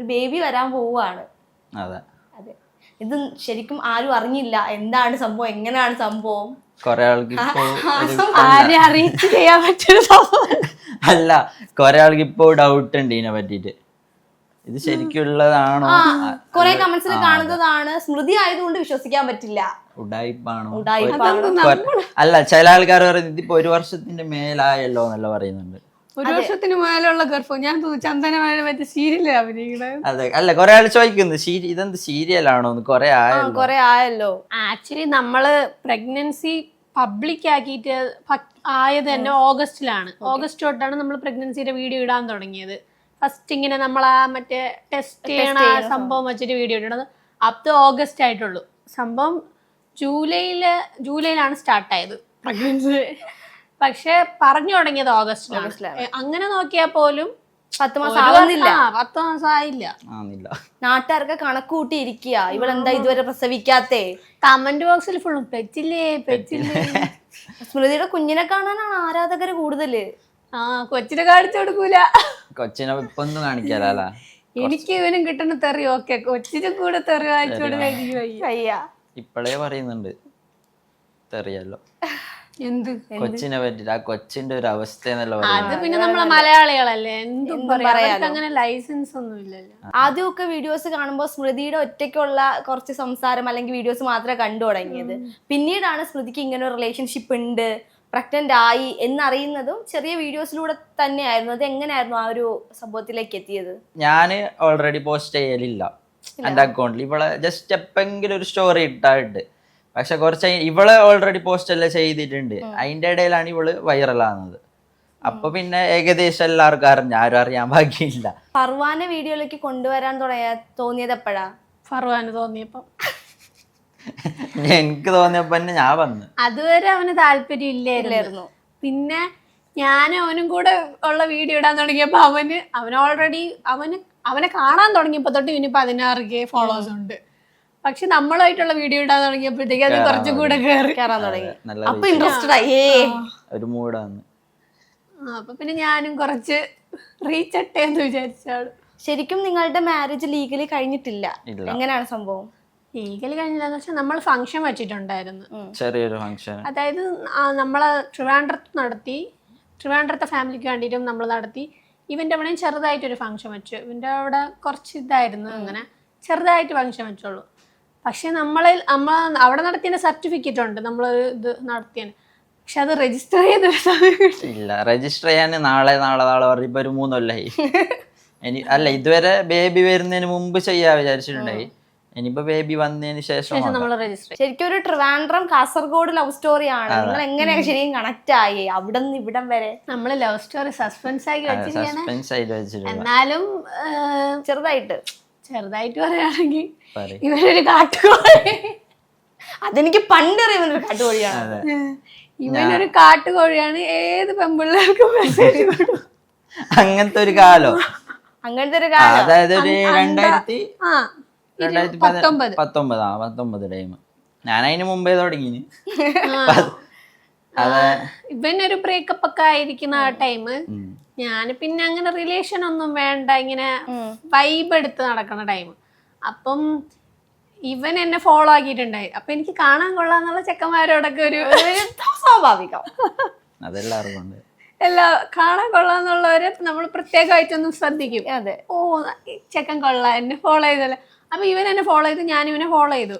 ഒരു ബേബി വരാൻ പോവുകയാണ് അതെ. അതെ. ഇത് ശരിക്കും ആരും അറിഞ്ഞില്ല. എന്താണ് സംഭവം? എങ്ങനെയാണ് സംഭവം? കൊറേ ആൾക്ക് ഇപ്പോ ഒരു ആരെ അറിയിച്ച് ചെയ്യാൻ പറ്റൊരു സംഭവം? അല്ല കൊറേ ആൾക്ക് ഇപ്പോ ഡൗട്ട് ഉണ്ട് ഇതിനെ പറ്റിട്ട് ഇത് ശരിക്കുള്ളതാണോ കൊറേ കമന്റ്സിൽ കാണുന്നതാണ്. സ്മൃതി ആയതുകൊണ്ട് വിശ്വസിക്കാൻ പറ്റില്ല. ഉടായിപ്പാണോ? അല്ല ചില ആൾക്കാർ പറയുന്നത് ഇതിപ്പോ ഒരു വർഷത്തിന്റെ മേലായല്ലോ എന്നല്ല പറയുന്നുണ്ട്. ഒരു വർഷത്തിന് മേലുള്ള ഗർഭം. ഞാൻ ചന്ദനമായ മറ്റേ സീരിയലിൽ അഭിനയിക്കണത്. അതെ. അല്ല കൊറേ ആൾ ചോദിക്കുന്നു ഇതെന്ത് സീരിയലാണോ കൊറേ ആയല്ലോ. കുറെ ആയല്ലോ. ആക്ച്വലി നമ്മൾ പ്രഗ്നൻസി പബ്ലിക് ആക്കിയിട്ട് ആയത് തന്നെ ഓഗസ്റ്റിലാണ്. ഓഗസ്റ്റ് തൊട്ടാണ് നമ്മൾ പ്രഗ്നൻസിയുടെ വീഡിയോ ഇടാൻ തുടങ്ങിയത്. ഫസ്റ്റ് ഇങ്ങനെ നമ്മൾ ആ മറ്റേ ടെസ്റ്റ് ചെയ്യണ ആ സംഭവം വെച്ചിട്ട് വീഡിയോ ഇടണത് അപ് ടു ഓഗസ്റ്റ് ആയിട്ടുള്ളൂ. സംഭവം ജൂലൈയിൽ ജൂലൈയിലാണ് സ്റ്റാർട്ടായത് പ്രഗ്നൻസി. പക്ഷെ പറഞ്ഞു തുടങ്ങിയത് ഓഗസ്റ്റ് അങ്ങനെ നോക്കിയാൽ പോലും പത്ത് മാസം ആവുന്നില്ല. ആ, പത്ത് മാസം ആയില്ല. ആന്നില്ല നാട്ടുകാർക്ക് കണക്ക് കൂട്ടി ഇരിക്കുക ഇവളെന്താ ഇതുവരെ പ്രസവിക്കാത്തേ? കമന്റ് ബോക്സിൽ ഫുള്ളും പെറ്റില്ലേ പെറ്റില്ലേ. സ്മൃതിയുടെ കുഞ്ഞിനെ കാണാനാണ് ആരാധകര് കൂടുതൽ. ആ കൊച്ചിനെ കാണിച്ചു കൊടുക്കൂല. കൊച്ചിനെ ഇപ്പൊ ഒന്നും കാണിക്കാലോ എനിക്ക് ഇവനും കിട്ടുന്ന തെറി ഓക്കെ. കൊച്ചിനും കൂടെ തെറി വായിച്ചു കൊടുക്കാൻ എനിക്ക് വയ്യ. അയ്യ ഇപ്പളേ പറയുന്നുണ്ട്. തെറിയല്ലോ. എന്ത്? കൊച്ചിനെ പറ്റിട്ട് ആ കൊച്ചിന്റെ ഒരു അവസ്ഥ എന്നല്ല അത് പിന്നെ നമ്മളെ മലയാളികളല്ലേ? എന്തും പറയാം. അങ്ങനെ ലൈസൻസ് ഒന്നും ഇല്ലല്ലോ. ആദ്യമൊക്കെ വീഡിയോസ് കാണുമ്പോൾ സ്മൃതിയുടെ ഒറ്റയ്ക്കുള്ള കുറച്ച് സംസാരം അല്ലെങ്കിൽ വീഡിയോസ് മാത്രമേ കണ്ടു തുടങ്ങിയത്. പിന്നീടാണ് സ്മൃതിക്ക് ഇങ്ങനെ ഒരു റിലേഷൻഷിപ്പ് ഉണ്ട് പ്രഗ്നന്റ് ആയി എന്നറിയുന്നതും ചെറിയ വീഡിയോസിലൂടെ തന്നെയായിരുന്നു. അത് എങ്ങനെയായിരുന്നു ആ ഒരു സംഭവത്തിലേക്ക് എത്തിയത്? ഞാൻ ഓൾറെഡി പോസ്റ്റ് ചെയ്യലില്ല. എന്റെ അക്കൗണ്ടിൽ ഇവളെ ജസ്റ്റ് എപ്പെങ്കിലും ഒരു സ്റ്റോറി ഇട്ടായിട്ട് പക്ഷെ കുറച്ച് ഇവൾ ഓൾറെഡി പോസ്റ്റ് എല്ലാം ചെയ്തിട്ടുണ്ട്. അതിന്റെ ഇടയിലാണ് ഇവൾ വൈറലാകുന്നത് അപ്പൊ പിന്നെ ഏകദേശം എല്ലാവർക്കും അറിഞ്ഞു ആരും അറിയാൻ ബാക്കിയില്ല ഫർവാനെ വീഡിയോയിലേക്ക് കൊണ്ടുവരാൻ തുടങ്ങിയ തോന്നിയത് എപ്പോഴാ? ഫർവാന് തോന്നിയപ്പോ. എനിക്ക് തോന്നിയപ്പോ തന്നെ ഞാൻ വന്നു. അതുവരെ അവന് താല്പര്യം ഇല്ലായിരുന്നു. ഇല്ലായിരുന്നു. പിന്നെ ഞാൻ അവനും കൂടെ ഉള്ള വീഡിയോ ഇടാൻ തുടങ്ങിയപ്പോ അവന് അവൻ ഓൾറെഡി അവന് അവനെ കാണാൻ തുടങ്ങിയപ്പോ തൊട്ട് ഇനി പതിനാറ് കെ ഫോളോവേഴ്സ് ഉണ്ട്. പക്ഷെ നമ്മളായിട്ടുള്ള വീഡിയോ ഇടാൻ തുടങ്ങിയപ്പോഴത്തേക്ക് അത് കുറച്ചും കൂടെ കയറി കയറാൻ തുടങ്ങി. അപ്പൊ ഇൻട്രസ്റ്റഡ് ആയി. ഒരു മൂഡാണ് അപ്പൊ പിന്നെ ഞാനും കുറച്ച് റീച്ച് അട്ടെ എന്ന് വിചാരിച്ചാണ്. ശരിക്കും നിങ്ങളുടെ മാരേജ് ലീഗലി കഴിഞ്ഞിട്ടില്ല. എങ്ങനെയാണ് സംഭവം? ലീഗലി കഴിഞ്ഞില്ലെന്ന് വെച്ചാൽ നമ്മൾ ഫംഗ്ഷൻ വെച്ചിട്ടുണ്ടായിരുന്നു. ചെറിയൊരു ഫംഗ്ഷൻ അതായത് നമ്മൾ നമ്മളെ ട്രിവാൻഡ്രത്ത് നടത്തി ട്രിവാൻഡ്രത്തെ ഫാമിലിക്ക് വേണ്ടിയിട്ടും നമ്മൾ നടത്തി. ഇവന്റെ അവിടെയും ചെറുതായിട്ടൊരു ഫംഗ്ഷൻ വെച്ചു. ഇവന്റെ അവിടെ കുറച്ച് ഇതായിരുന്നു അങ്ങനെ. ചെറുതായിട്ട് ഫംഗ്ഷൻ വെച്ചോളൂ. പക്ഷെ നമ്മളിൽ നമ്മൾ അവിടെ നടത്തിയ സർട്ടിഫിക്കറ്റ് ഉണ്ട്. നമ്മൾ ഇത് നടത്തിയതിന്. പക്ഷെ അത് രജിസ്റ്റർ ചെയ്ത ഇല്ല രജിസ്റ്റർ ചെയ്യാൻ നാളെ നാളെ നാളെ പറഞ്ഞപ്പോ ഇപ്പൊ ഒരു മൂന്നൊല്ലായി ഇനി അല്ല ഇതുവരെ ബേബി വരുന്നതിന് മുമ്പ് ചെയ്യാ വിചാരിച്ചിട്ടുണ്ടായി. ഇനിയിപ്പോ ബേബി വന്നതിന് ശേഷം ശേഷം നമ്മൾ രജിസ്റ്റർ ശരിക്കും ഒരു ട്രിവാൻഡ്രം കാസർഗോഡ് ലവ് സ്റ്റോറിയാണ് നിങ്ങൾ എങ്ങനെയാണ് ശരിക്കും കണക്ട് ആയി? അവിടെ നിന്ന് ഇവിടം വരെ. നമ്മൾ ലവ് സ്റ്റോറി സസ്പെൻസ് ആക്കി വെച്ചിരിക്കുകയാണ് എന്നാലും ചെറുതായിട്ട്. ചെറുതായിട്ട് പറയുകയാണെങ്കിൽ ഇവരൊരു ഇവനൊരു കാട്ടുകോഴി. അതെനിക്ക് പണ്ടറിയുന്ന ഒരു കാട്ടുകോഴിയാണ്. ഇവനൊരു കാട്ടുകോഴിയാണ് ഏത് പെമ്പിള്ളേർക്കും മെസ്സേജ് അങ്ങനത്തെ ഒരു കാലോ? അങ്ങനത്തെ ഒരു കാലം? അതായത് ഒരു രണ്ടായിരത്തി ആ രണ്ടായിരത്തി പത്തൊമ്പത്. പത്തൊമ്പത് ആ പത്തൊമ്പത് ടൈം ഞാൻ അതിന് മുമ്പേ തുടങ്ങി ഇവനൊരു ബ്രേക്കപ്പ് ഒക്കെ ആയിരിക്കുന്ന ആ ടൈം. ഞാൻ പിന്നെ അങ്ങനെ റിലേഷൻ ഒന്നും വേണ്ട ഇങ്ങനെ വൈബ് എടുത്ത് നടക്കുന്ന ടൈം അപ്പം ഇവൻ എന്നെ ഫോളോ ആക്കിയിട്ടുണ്ടായി. അപ്പൊ എനിക്ക് കാണാൻ കൊള്ളാന്നുള്ള ചെക്കന്മാരോടൊക്കെ ഒരു ഒരു സ്വാഭാവികം. അതെല്ലാവർക്കും ഉണ്ട്. എല്ലാ കാണാൻ കൊള്ളാന്നുള്ളവരെ നമ്മൾ പ്രത്യേകമായിട്ടൊന്നും ശ്രദ്ധിക്കും. അതെ. ഓ ചെക്കൻ കൊള്ളാം എന്നെ ഫോളോ ചെയ്തല്ലേ. അപ്പൊ ഇവൻ എന്നെ ഫോളോ ചെയ്തു ഞാൻ ഇവനെ ഫോളോ ചെയ്തു.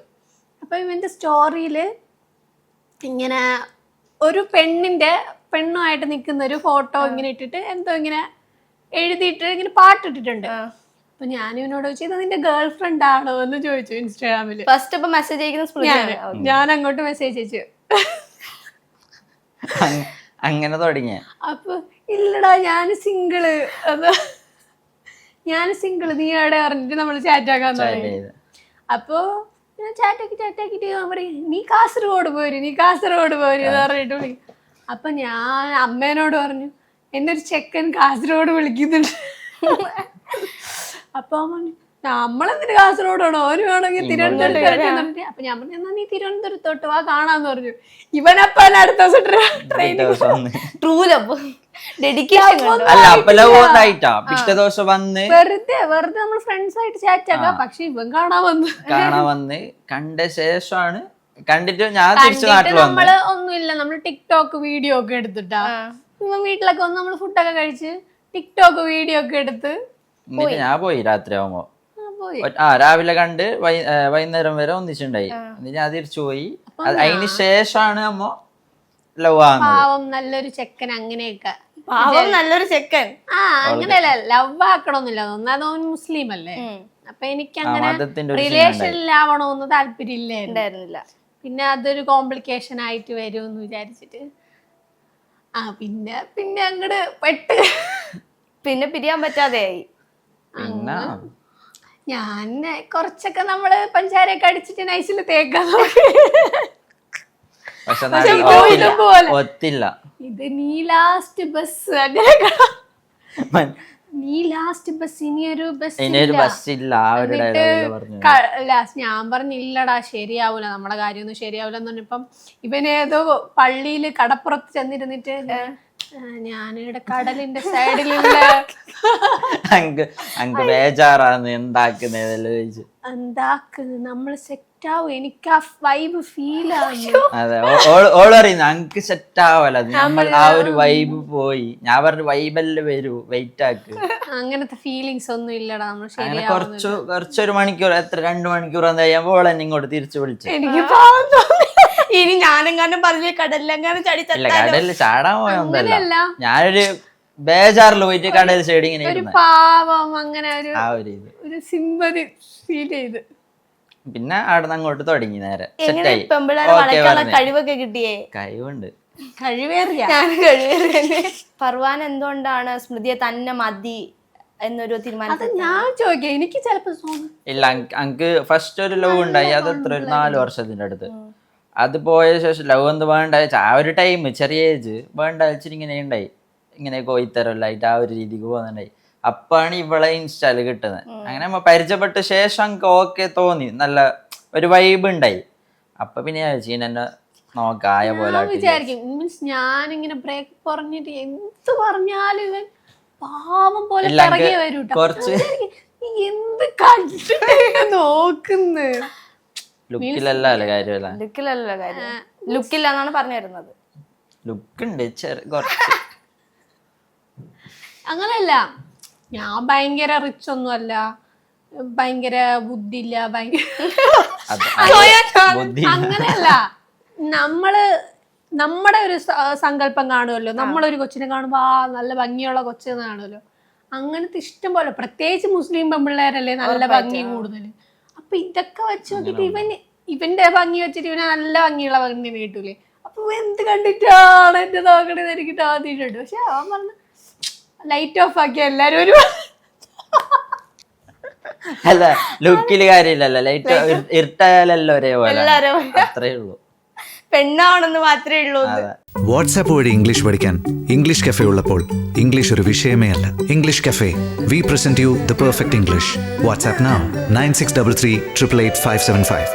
അപ്പൊ ഇവന്റെ സ്റ്റോറിയിൽ ഇങ്ങനെ ഒരു പെണ്ണിന്റെ പെണ്ണുമായിട്ട് നിൽക്കുന്ന ഒരു ഫോട്ടോ ഇങ്ങനെ ഇട്ടിട്ട് എന്തോ ഇങ്ങനെ എഴുതിയിട്ട് ഇങ്ങനെ പാട്ടിട്ടിട്ടുണ്ട്. അപ്പൊ ഞാൻ ഇവനോട് ചോദിച്ചു ഇത് നിന്റെ ഗേൾ ഫ്രണ്ട് ആണോ? എന്ന് ചോദിച്ചു ഇൻസ്റ്റാഗ്രാമിൽ ഫസ്റ്റ് ഇപ്പൊ മെസ്സേജ് അയക്കുന്ന ഞാൻ അങ്ങോട്ട് മെസ്സേജ് അയച്ചു. അങ്- അങ്ങനെ തുടങ്ങിയ. അപ്പൊ ഇല്ലടാ ഞാൻ സിംഗിൾ അത് ഞാൻ സിംഗിൾ നീ എവിടെ അറിഞ്ഞിട്ട് നമ്മൾ ചാറ്റ് ആക്കാൻ തുടങ്ങി. അപ്പോ ഞാൻ ചാറ്റാക്കി ചാറ്റാക്കിട്ട് ഞാൻ പറയും നീ കാസർഗോഡ് പോര് നീ കാസർഗോഡ് പോര് എന്ന് പറഞ്ഞിട്ട് വിളിക്കും അപ്പൊ ഞാൻ അമ്മേനോട് പറഞ്ഞു എന്നൊരു ഒരു ചെക്കൻ കാസർഗോഡ് വിളിക്കുന്നുണ്ട്. അപ്പൊ പറഞ്ഞു നമ്മളെന്തിന് കാസർഗോഡാണോ? ഓര് വേണമെങ്കിൽ തിരുവനന്തപുരത്ത് വരട്ടെ അപ്പൊ ഞാൻ പറഞ്ഞു എന്നാ നീ തിരുവനന്തപുരത്തോട്ട് വാ കാണാന്ന് പറഞ്ഞു. ഇവനപ്പ എന്നെ അടുത്ത ദിവസം ട്രെയിൻ ദിവസം ട്രൂ ലവ് ഡെഡിക്കേഷൻ അല്ല അപ്പൊ ലവ് ഒന്നായിട്ടാ പിറ്റേ ദിവസം വന്ന് വെറുതെ വെറുതെ നമ്മൾ ഫ്രണ്ട്സ് ആയിട്ട് ചാറ്റ് ആക്കാം. പക്ഷെ ഇവൻ കാണാൻ വന്നു. കാണാൻ വന്ന് കണ്ട ശേഷമാണ് കണ്ടിട്ട് ഞാൻ തിരിച്ചു കണ്ടിട്ട് നാട്ടിൽ വന്നു. നമ്മൾ ഒന്നുമില്ല. നമ്മൾ ടിക്ടോക്ക് വീഡിയോ ഒക്കെ എടുത്തിട്ടാ. ഇവൻ വീട്ടിലൊക്കെ വന്ന് നമ്മൾ ഫുഡൊക്കെ കഴിച്ച് ടിക്ടോക്ക് വീഡിയോ ഒക്കെ എടുത്ത് ഞാൻ പോയി രാത്രി ആവുമ്പോ ആ, രാവിലെ കണ്ട് വൈകുന്നേരം വരെ ഒന്നിച്ചുണ്ടായി. എന്നിട്ട് ഞാൻ തിരിച്ചു പോയി. അത് അതിന് ശേഷമാണ് നമ്മ ലവ് ആവുന്നത്. നല്ലൊരു ചെക്കൻ അങ്ങനെയൊക്കെ. പാവം നല്ലൊരു ചെക്കൻ. ആ അങ്ങനെയല്ല ലവ് ആക്കണമെന്നില്ല. ഒന്നാമത് അവൻ മുസ്ലിം അല്ലേ അപ്പൊ എനിക്ക് അങ്ങനെ റിലേഷനിലാവണമെന്ന് താല്പര്യമില്ലായിരുന്നു. ഉണ്ടായിരുന്നില്ല. പിന്നെ അതൊരു കോംപ്ലിക്കേഷൻ ആയിട്ട് വരും എന്ന് വിചാരിച്ചിട്ട്. ആ പിന്നെ പിന്നെ അങ്ങട് പെട്ട്. പിന്നെ പിരിയാൻ പറ്റാതെ ആയി. ഞാൻ കുറച്ചൊക്കെ നമ്മൾ പഞ്ചാരൊക്കെ അടിച്ചിട്ട് നൈസിൽ തേക്കാൻ പക്ഷെ പോയില്ല. ഒത്തില്ല. ഇത് നീ ലാസ്റ്റ് ബസ് അങ്ങനെ മൻ- നീ ലാസ്റ്റ് ബസ് ഇനിയൊരു ബസ് ഇനിയൊരു ബസ്സില്ല ആ ഒരു ഡയലോഗ് പറഞ്ഞു. ലാസ്റ്റ് ഞാൻ പറഞ്ഞില്ലടാ ശരിയാവൂല. നമ്മുടെ കാര്യമൊന്നും ശരിയാവൂല എന്ന് പറഞ്ഞപ്പം ഇവനേതോ പള്ളിയിൽ കടപ്പുറത്ത് ചെന്നിരുന്നിട്ട് "ആ, ഞാനിവിടെ കടലിന്റെ സൈഡിലുള്ള അങ്ക് അങ്ക് ബേജാറാന്ന് എന്താക്കുന്നതെല്ലാം ചോദിച്ചു എന്താക്ക് നമ്മൾ സെറ്റ് ആവും എനിക്ക് ആ വൈബ് ഫീൽ ആവുന്നു അതെ ഓ- ഓൾ ഓൾ പറയുന്നു അങ്ക് സെറ്റ് നമ്മൾ ആ ഒരു വൈബ് പോയി. ഞാൻ പറഞ്ഞു വൈബല്ലേ വരൂ വെയിറ്റ് ആക്ക്. അങ്ങനത്തെ ഫീലിങ്സ് ഒന്നും ഇല്ലടാ നമ്മൾ അങ്ങനെ കുറച്ചു കുറച്ചൊരു മണിക്കൂർ എത്ര രണ്ട് മണിക്കൂർ എന്താ കഴിയുമ്പോൾ ഓൾ എന്നെ ഇങ്ങോട്ട് തിരിച്ചു വിളിച്ചു. എനിക്ക് പാവം തോന്നി. ഇനി ഞാനെങ്ങാനും പറഞ്ഞു കടലിലെങ്ങാനും ചടി കടലിൽ ചാടാൻ പോയൊന്നല്ല ഞാനൊരു ബേജാറിൽ പോയിട്ട് കടൽ സൈഡ് ഇങ്ങനെ ഒരു പാവം അങ്ങനെ ഒരു ആ ഒരു ഒരു സിമ്പതി ഫീൽ ചെയ്ത്. പിന്നെ അവിടെ നിന്ന് അങ്ങോട്ട് തുടങ്ങി നേരെ. സെറ്റായി വളയ്ക്കാനുള്ള കഴിവൊക്കെ കിട്ടിയേ? കഴിവുണ്ട്. കഴിവേറിയ. ഫർവാൻ എന്തുകൊണ്ടാണ് സ്മൃതിയെ തന്നെ മതി എന്നൊരു അത് തീരുമാനം ഞാൻ ചോദിക്കാം. എനിക്ക് ചിലപ്പോ ഇല്ല അങ്ക് അങ്ക് ഫസ്റ്റ് ഒരു ലവ് ഉണ്ടായി. അത് എത്ര? ഒരു നാല് വർഷത്തിന്റെ അടുത്ത്. അത് പോയ ശേഷം ലവ് എന്ത് വേണ്ട ആ ഒരു ടൈം ചെറിയ ഏജ് വേണ്ട വെച്ചിട്ട് ഇങ്ങനെ ഉണ്ടായി. ഇങ്ങനെ കോയിത്തരല്ലായിട്ട് ആ ഒരു രീതിക്ക് പോകുന്നുണ്ടായി. അപ്പാണ് ഇവളെ ഇൻസ്റ്റാൽ കിട്ടുന്നത് അങ്ങനെ നമ്മ പരിചയപ്പെട്ട ശേഷം എനിക്ക് ഓക്കെ തോന്നി. നല്ല ഒരു വൈബ് ഉണ്ടായി. അപ്പൊ പിന്നെ വിചാരിച്ചു എന്നെ നോക്കായ പോലെ. വിചാരിക്കും മീൻസ് ഞാനിങ്ങനെ ബ്രേക്ക് പറഞ്ഞിട്ട് എന്ത് പറഞ്ഞാലും ഇവൻ പാവം പോലെ അങ്ക് വരും കുറച്ച് എന്ത് കണ്ടിട്ട് നോക്കുന്നു? ലുക്കിലല്ല അല്ലേ കാര്യമല്ല ലുക്കിലല്ല കാര്യം. ലുക്കില്ല എന്നാണ് പറഞ്ഞു തരുന്നത് ലുക്ക് ഉണ്ട് ചെറിയ കുറച്ച്. അങ്ങനല്ല. ഞാൻ ഭയങ്കര റിച്ച് ഒന്നും അല്ല. ഭയങ്കര ബുദ്ധിയില്ല ഭയങ്കര ബുദ്ധി അങ്ങനെയല്ല. നമ്മൾ നമ്മുടെ ഒരു സങ്കല്പം കാണുമല്ലോ. നമ്മളൊരു കൊച്ചിനെ കാണുമ്പോ ആ നല്ല ഭംഗിയുള്ള കൊച്ചെന്ന് കാണുമല്ലോ. അങ്ങനത്തെ ഇഷ്ടം പോലെ പ്രത്യേകിച്ച് മുസ്ലിം പെമ്പിള്ളേരല്ലേ നല്ല ഭംഗി കൂടുതൽ അപ്പൊ ഇതൊക്കെ വെച്ച് നോക്കിട്ട് ഇവൻ ഇവന്റെ ഭംഗി വെച്ചിട്ട് ഇവന് നല്ല ഭംഗിയുള്ള ഭംഗി കിട്ടൂലേ അപ്പൊ എന്ത് കണ്ടിട്ടാണ് എന്റെ നോക്കണത് എനിക്ക് തോന്നിയിട്ടുണ്ട് പക്ഷെ അവൻ പറഞ്ഞു ലൈറ്റ് ഓഫ് ആക്കിയ എല്ലാരും ഒരു അല്ല ലുക്കിൽ കാര്യമില്ലല്ലോ. ലൈറ്റ് ഇരുട്ടായാലല്ലോ ഒരേപോലെ. പോലെ അത്രേ ഉള്ളൂ. പെണ്ണാണെന്ന് മാത്രമേ ഉള്ളൂ. വാട്സാപ്പ് വഴി ഇംഗ്ലീഷ് പഠിക്കാൻ ഇംഗ്ലീഷ് കഫേ ഉള്ളപ്പോൾ ഇംഗ്ലീഷ് ഒരു വിഷയമേ അല്ല. English cafe we present you the perfect English WhatsApp nine six double three triple eight five seven five